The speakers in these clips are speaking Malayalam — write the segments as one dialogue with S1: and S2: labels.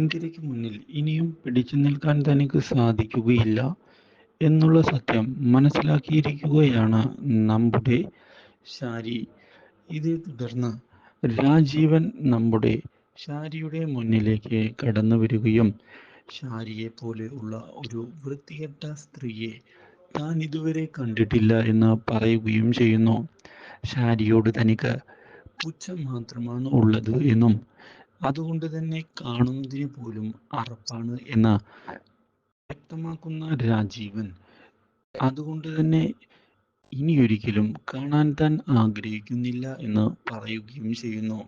S1: ഇന്ദിരയ്ക്ക് മുന്നിൽ ഇനിയും പിടിച്ചു നിൽക്കാൻ തനിക്ക് സാധിക്കുകയില്ല എന്നുള്ള സത്യം മനസ്സിലാക്കിയിരിക്കുകയാണ് നമ്മുടെ ഷാരി. ഇതേ തുടർന്ന് രാജീവൻ നമ്മുടെ ഷാരിയുടെ മുന്നിലേക്ക് കടന്നു വരികയും ഷാരിയെ പോലെ ഉള്ള ഒരു വൃത്തികെട്ട സ്ത്രീയെ താൻ ഇതുവരെ കണ്ടിട്ടില്ല എന്ന് പറയുകയും ചെയ്യുന്നു. ഷാരിയോട് തനിക്ക് പുച്ഛം മാത്രമാണ് ഉള്ളത് എന്നും അതുകൊണ്ട് തന്നെ കാണുന്നതിന് പോലും അറപ്പാണ് എന്ന വ്യക്തമാക്കുന്ന രാജീവൻ. അതുകൊണ്ട് തന്നെ ഇനിയൊരിക്കലും കാണാൻ താൻ ആഗ്രഹിക്കുന്നില്ല എന്ന് പറയുകയും ചെയ്യുന്നു.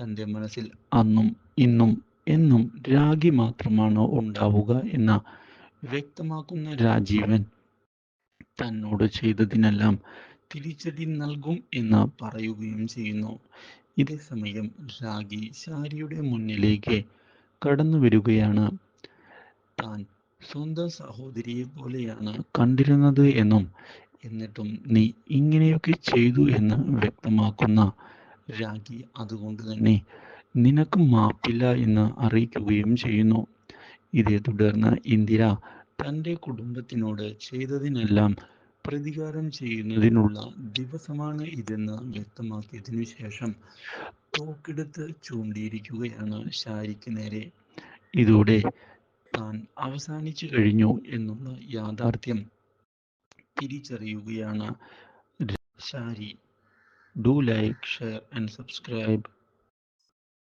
S1: തന്റെ മനസ്സിൽ അന്നും ഇന്നും എന്നും രാഗി മാത്രമാണ് ഉണ്ടാവുക എന്ന വ്യക്തമാക്കുന്ന രാജീവൻ തന്നോട് ചെയ്തതിനെല്ലാം തിരിച്ചടി നൽകും എന്ന് പറയുകയും ചെയ്യുന്നു. ഇതേ സമയം രാഗി ഷാരിയുടെ മുന്നിലേക്ക് കടന്നു വരികയാണ്. താൻ സ്വന്തം സഹോദരിയെ പോലെയാണ് കണ്ടിരുന്നത് എന്നും എന്നിട്ടും നീ ഇങ്ങനെയൊക്കെ ചെയ്തു എന്ന് വ്യക്തമാക്കുന്ന രാഗി അതുകൊണ്ട് തന്നെ നിനക്ക് മാപ്പില്ല എന്ന് അറിയിക്കുകയും ചെയ്യുന്നു. ഇതേ തുടർന്ന് ഇന്ദിര തന്റെ കുടുംബത്തിനോട് ചെയ്തതിനെല്ലാം പ്രതികാരം ചെയ്യുന്നതിനുള്ള ദിവസമാണ് ഇതെന്ന് വ്യക്തമാക്കിയതിനു ശേഷം തോക്കെടുത്ത് ചൂണ്ടിയിരിക്കുകയാണ് ഷാരിക്ക് നേരെ. ഇതോടെ താൻ അവസാനിച്ചു കഴിഞ്ഞു എന്നുള്ള യാഥാർത്ഥ്യം തിരിച്ചറിയുകയാണ് Shari do like share and subscribe